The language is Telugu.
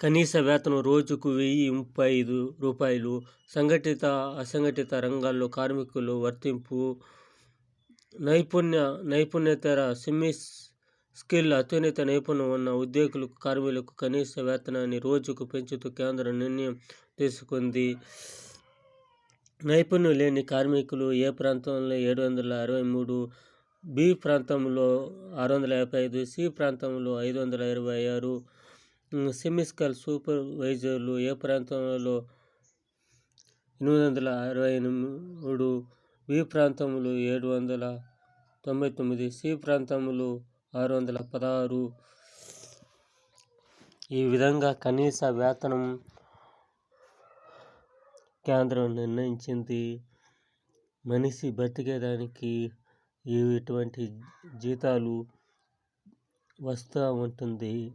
కనీస వేతనం రోజుకు వెయ్యి ముప్పై ఐదు రూపాయలు. సంఘటిత, అసంఘటిత రంగాల్లో కార్మికులు వర్తింపు నైపుణ్య, నైపుణ్యేతర, సెమీ స్కిల్, అత్యున్నత నైపుణ్యం ఉన్న ఉద్యోగులకు, కార్మికులకు కనీస వేతనాన్ని రోజుకు పెంచుతూ కేంద్రం నిర్ణయం తీసుకుంది. నైపుణ్యం లేని కార్మికులు ఏ ప్రాంతంలో ఏడు వందల అరవై మూడు, బి ప్రాంతంలో ఆరు వందల యాభై ఐదు, సి ప్రాంతంలో ఐదు వందల ఇరవై ఆరు, సెమిస్కల్ సూపర్వైజర్లు ఏ ప్రాంతంలో ఎనిమిది వందల అరవై మూడు, బి ప్రాంతంలో ఏడు వందల తొంభై తొమ్మిది, సి ప్రాంతంలో ఆరు వందల పదహారు. ఈ విధంగా కనీస వేతనం కేంద్రం నిర్ణయించింది. మనిషి బతికేదానికి ఇటువంటి జీతాలు వస్తూ ఉంటుంది.